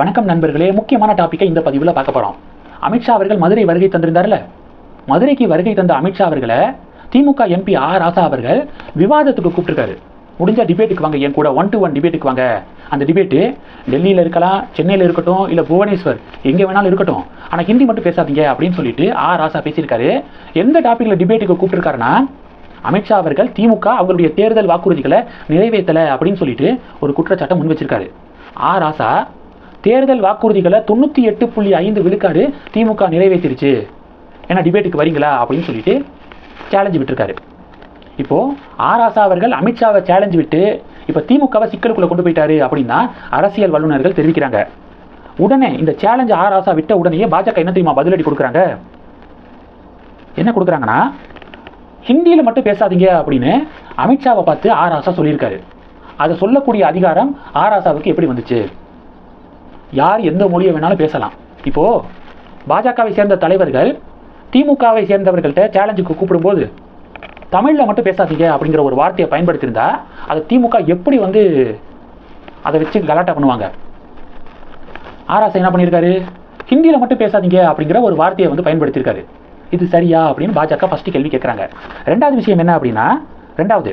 வணக்கம் நண்பர்களே முக்கியமான டாப்பிக்கை இந்த பதிவில் பார்க்க போகிறோம் அமித்ஷா அவர்கள் மதுரை வருகை தந்திருந்தார்ல? மதுரைக்கு வருகை தந்த அமித்ஷா அவர்களை திமுக எம்பி ஆர் ராசா அவர்கள் விவாதத்துக்கு கூப்பிட்டுருக்காரு. முடிஞ்ச டிபேட்டுக்கு வாங்க என் கூட ஒன் டு ஒன் டிபேட்டுக்கு வாங்க. அந்த டிபேட்டு டெல்லியில் இருக்கலாம் சென்னையில் இருக்கட்டும் இல்லை புவனேஸ்வர் எங்கே வேணாலும் இருக்கட்டும். ஆனால் ஹிந்தி மட்டும் பேசாதீங்க அப்படின்னு சொல்லிட்டு ஆர் ராசா பேசியிருக்காரு. எந்த டாப்பிக்கில் டிபேட்டுக்கு கூப்பிட்டுருக்காருன்னா அமித்ஷா அவர்கள் திமுக அவங்களுடைய தேர்தல் வாக்குறுதிகளை நிறைவேற்றலை அப்படின்னு சொல்லிட்டு ஒரு குற்றச்சாட்டை முன் வச்சிருக்காரு. ஆ ராசா தேர்தல் வாக்குறுதிகளை தொண்ணூற்றி எட்டு புள்ளி ஐந்து விழுக்காடு திமுக நிறைவேற்றிருச்சு. ஏன்னா டிபேட்டுக்கு வரீங்களா அப்படின்னு சொல்லிட்டு சேலஞ்சு விட்டுருக்காரு. இப்போ ஆராசா அவர்கள் அமித்ஷாவை சேலஞ்சு விட்டு இப்போ திமுகவை சிக்கலுக்குள்ள கொண்டு போயிட்டாரு அப்படின்னா அரசியல் வல்லுநர்கள் தெரிவிக்கிறாங்க. உடனே இந்த சேலஞ்சு ஆராசா விட்ட உடனேயே பாஜக என்ன தெரியுமா பதிலடி கொடுக்குறாங்க? என்ன கொடுக்குறாங்கன்னா ஹிந்தியில் மட்டும் பேசாதீங்க அப்படின்னு அமித்ஷாவை பார்த்து ஆராசா சொல்லியிருக்காரு. அதை சொல்லக்கூடிய அதிகாரம் ஆராசாவுக்கு எப்படி வந்துச்சு? யார் எந்த மொழியை வேணாலும் பேசலாம். இப்போ பாஜகவை சேர்ந்த தலைவர்கள் திமுகவை சேர்ந்தவர்கள்ட்ட சேலஞ்சுக்கு கூப்பிடும்போது தமிழில் மட்டும் பேசாதீங்க அப்படிங்கிற ஒரு வார்த்தையை பயன்படுத்தியிருந்தா அதை திமுக எப்படி வந்து அதை வச்சு கலாட்டா பண்ணுவாங்க? ஆராசை என்ன பண்ணியிருக்காரு? ஹிந்தியில் மட்டும் பேசாதீங்க அப்படிங்கிற ஒரு வார்த்தையை வந்து பயன்படுத்தியிருக்காரு. இது சரியா அப்படின்னு பாஜக ஃபஸ்ட்டு கேள்வி கேட்குறாங்க. ரெண்டாவது விஷயம் என்ன அப்படின்னா ரெண்டாவது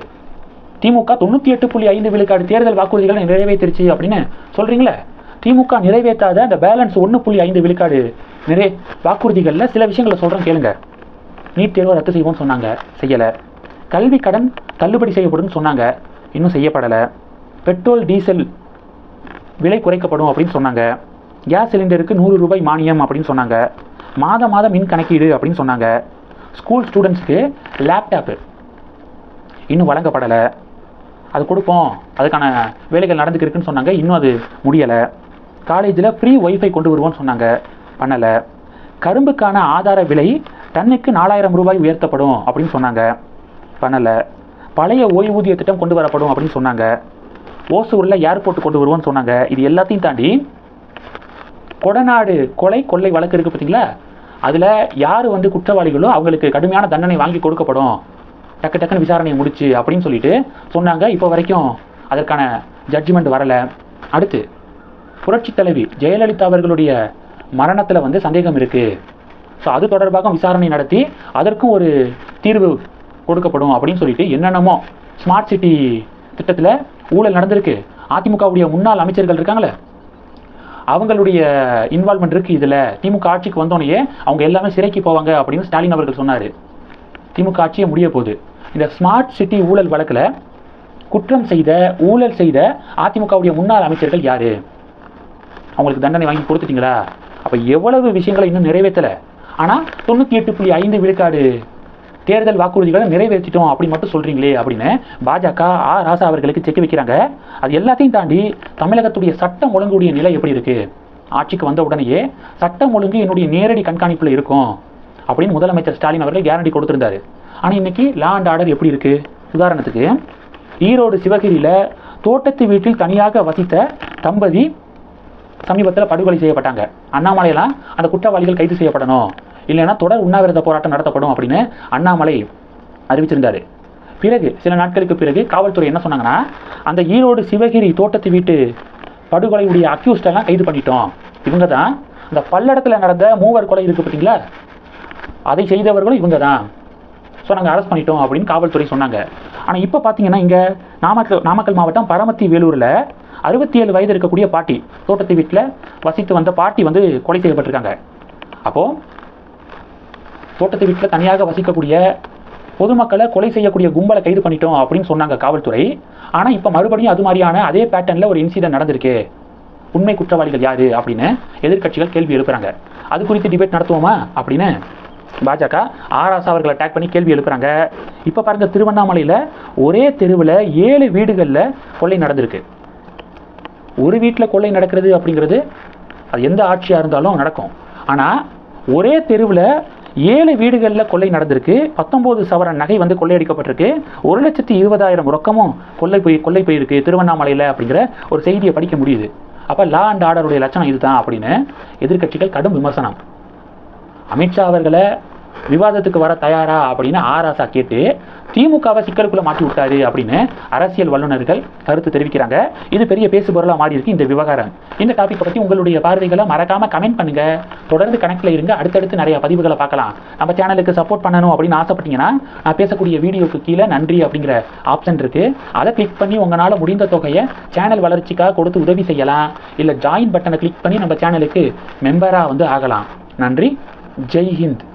திமுக தொண்ணூற்றி எட்டு புள்ளி ஐந்து விழுக்காடு தேர்தல் வாக்குறுதிகளை நிறைவேற்றிருச்சு அப்படின்னு சொல்கிறீங்களே திமுக நிறைவேற்றாத அந்த பேலன்ஸ் ஒன்று புள்ளி ஐந்து விழுக்காடு நிறைய வாக்குறுதிகளில் சில விஷயங்களை சொல்கிறேன் கேளுங்க. நீட் தேர்வை ரத்து செய்வோம்னு சொன்னாங்க செய்யலை. கல்வி கடன் தள்ளுபடி செய்யப்படும்னு சொன்னாங்க இன்னும் செய்யப்படலை. பெட்ரோல் டீசல் விலை குறைக்கப்படும் அப்படின்னு சொன்னாங்க. கேஸ் சிலிண்டருக்கு நூறு ரூபாய் மானியம் அப்படின்னு சொன்னாங்க. மாதம் மாதம் மின் கணக்கீடு அப்படின்னு சொன்னாங்க. ஸ்கூல் ஸ்டூடெண்ட்ஸ்க்கு லேப்டாப்பு இன்னும் வழங்கப்படலை. அது கொடுப்போம். அதுக்கான வேலைகள் நடந்துக்கு இருக்குன்னு சொன்னாங்க. இன்னும் அது முடியலை. காலேஜில் ஃப்ரீ ஒய்ஃபை கொண்டு வருவோம்னு சொன்னாங்க. பண்ணலை. கரும்புக்கான ஆதார விலை டன்னுக்கு நாலாயிரம் ரூபாய் உயர்த்தப்படும் அப்படின்னு சொன்னாங்க. பண்ணலை. பழைய ஓய்வூதிய திட்டம் கொண்டு வரப்படும் அப்படின்னு சொன்னாங்க. ஓசூரில் ஏர்போர்ட் கொண்டு வருவோம்னு சொன்னாங்க. இது எல்லாத்தையும் தாண்டி கொடநாடு கொலை கொள்ளை வழக்கு இருக்குது பார்த்தீங்களா? அதில் யார் வந்து குற்றவாளிகளோ அவங்களுக்கு கடுமையான தண்டனை வாங்கி கொடுக்கப்படும். டக்கு டக்குன்னு விசாரணையை முடிச்சு அப்படின்னு சொல்லிட்டு சொன்னாங்க. இப்போ வரைக்கும் அதற்கான ஜட்ஜ்மெண்ட் வரலை. அடுத்து புரட்சி தலைவி ஜெயலலிதா அவர்களுடைய மரணத்தில் வந்து சந்தேகம் இருக்குது ஸோ அது தொடர்பாக விசாரணை நடத்தி அதற்கும் ஒரு தீர்வு கொடுக்கப்படும் அப்படின்னு சொல்லிட்டு என்னென்னமோ ஸ்மார்ட் சிட்டி திட்டத்தில் ஊழல் நடந்திருக்கு. அதிமுகவுடைய முன்னாள் அமைச்சர்கள் இருக்காங்களே அவங்களுடைய இன்வால்மெண்ட் இருக்குது இதில். திமுக ஆட்சிக்கு வந்தோடனே அவங்க எல்லாமே சிறைக்கு போவாங்க அப்படின்னு ஸ்டாலின் அவர்கள் சொன்னார். திமுக ஆட்சியே முடிய போகுது. இந்த ஸ்மார்ட் சிட்டி ஊழல் வழக்கில் குற்றம் செய்த ஊழல் செய்த அதிமுகவுடைய முன்னாள் அமைச்சர்கள் யார்? அவங்களுக்கு தண்டனை வாங்கி கொடுத்துட்டீங்களா? அப்போ எவ்வளவு விஷயங்களை இன்னும் நிறைவேற்றலை. ஆனால் தொண்ணூற்றி எட்டு புள்ளி ஐந்து விழுக்காடு தேர்தல் வாக்குறுதிகளை நிறைவேற்றிட்டோம் அப்படி மட்டும் சொல்கிறீங்களே அப்படின்னு பாஜக ஆ ராசா அவர்களுக்கு செக் வைக்கிறாங்க. அது எல்லாத்தையும் தாண்டி தமிழகத்துடைய சட்டம் ஒழுங்குடைய நிலை எப்படி இருக்குது ஆட்சிக்கு வந்த உடனேயே சட்டம் ஒழுங்கு என்னுடைய நேரடி கண்காணிப்பில் இருக்கும் அப்படின்னு முதலமைச்சர் ஸ்டாலின் அவர்கள் கேரண்டி கொடுத்துருந்தாரு. ஆனால் இன்னைக்கு லா அண்ட் ஆர்டர் எப்படி இருக்குது உதாரணத்துக்கு ஈரோடு சிவகிரியில் தோட்டத்து வீட்டில் தனியாக வசித்த தம்பதி சமீபத்தில் படுகொலை செய்யப்பட்டாங்க. அண்ணாமலையெல்லாம் அந்த குற்றவாளிகள் கைது செய்யப்படணும். இல்லைன்னா தொடர் உண்ணாவிரத போராட்டம் நடத்தப்படும் அப்படின்னு அண்ணாமலை அறிவிச்சிருந்தாரு. பிறகு சில நாட்களுக்கு பிறகு காவல்துறை என்ன சொன்னாங்கன்னா அந்த ஈரோடு சிவகிரி தோட்டத்து வீட்டு படுகொலையுடைய அக்யூஸ்டெல்லாம் கைது பண்ணிட்டோம். இவங்க தான் அந்த பல்லடத்தில் நடந்த மூவர் கொலை இருக்கு பார்த்தீங்களா? அதை செய்தவர்களும் இவங்க தான் ஸோ நாங்கள் அரெஸ்ட் பண்ணிட்டோம் அப்படின்னு காவல்துறை சொன்னாங்க. ஆனால் இப்போ பார்த்தீங்கன்னா இங்கே நாமக்கல் நாமக்கல் மாவட்டம் பரமத்தி வேலூரில் அறுபத்தி ஏழு வயது இருக்கக்கூடிய பாட்டி தோட்டத்து வீட்டில் வசித்து வந்த பாட்டி வந்து கொலை செய்யப்பட்டிருக்காங்க. அப்போது தோட்டத்து வீட்டில் தனியாக வசிக்கக்கூடிய பொதுமக்களை கொலை செய்யக்கூடிய கும்பலை கைது பண்ணிட்டோம் அப்படின்னு சொன்னாங்க காவல்துறை. ஆனால் இப்போ மறுபடியும் அது மாதிரியான அதே பேட்டர்னில் ஒரு இன்சிடென்ட் நடந்திருக்கு. உண்மை குற்றவாளிகள் யார் அப்படின்னு எதிர்க்கட்சிகள் கேள்வி எழுப்புறாங்க. அது குறித்து டிபேட் நடத்துவோமா அப்படின்னு பாஜக ஆராசா அவர்களை அட்டாக் பண்ணி கேள்வி எழுப்புறாங்க. இப்போ பாருங்க திருவண்ணாமலையில் ஒரே தெருவில் ஏழு வீடுகளில் கொள்ளை நடந்திருக்கு. ஒரு வீட்டில் கொள்ளை நடக்கிறது அப்படிங்கிறது அது எந்த ஆட்சியாக இருந்தாலும் நடக்கும். ஆனால் ஒரே தெருவில் ஏழு வீடுகளில் கொள்ளை நடந்திருக்கு. பத்தொம்போது சவரன் நகை வந்து கொள்ளையடிக்கப்பட்டிருக்கு. ஒரு லட்சத்தி இருபதாயிரம் ரொக்கமும் கொள்ளை போய் கொள்ளை போயிருக்கு திருவண்ணாமலையில் அப்படிங்கிற ஒரு செய்தியை படிக்க முடியுது. அப்போ லா அண்ட் ஆர்டருடைய லட்சணம் இதுதான் அப்படின்னு எதிர்க்கட்சிகள் கடும் விமர்சனம். அமித்ஷா அவர்களை விவாதத்துக்கு வர தயாரா அப்படின்னு ஆராசா கேட்டு திமுகவை சிக்கலுக்குள்ள மாட்டி விட்டாரு அப்படின்னு அரசியல் வல்லுநர்கள் கருத்து தெரிவிக்கிறாங்க. இது பெரிய பேசுபொருளாக மாறி இருக்கு இந்த விவகாரம். இந்த டாபிக் பற்றி உங்களுடைய பார்வைகளை மறக்காம கமெண்ட் பண்ணுங்க. தொடர்ந்து கணக்கில் இருங்க. அடுத்தடுத்து நிறைய பதிவுகளை பார்க்கலாம். நம்ம சேனலுக்கு சப்போர்ட் பண்ணணும் அப்படின்னு ஆசைப்பட்டீங்கன்னா நான் பேசக்கூடிய வீடியோக்கு கீழே நன்றி அப்படிங்கிற ஆப்ஷன் இருக்கு. அதை கிளிக் பண்ணி உங்களால் முடிந்த தொகையை சேனல் வளர்ச்சிக்காக கொடுத்து உதவி செய்யலாம். இல்லை ஜாயின் பட்டனை கிளிக் பண்ணி நம்ம சேனலுக்கு மெம்பராக வந்து ஆகலாம். நன்றி. ஜெய் ஹிந்த்.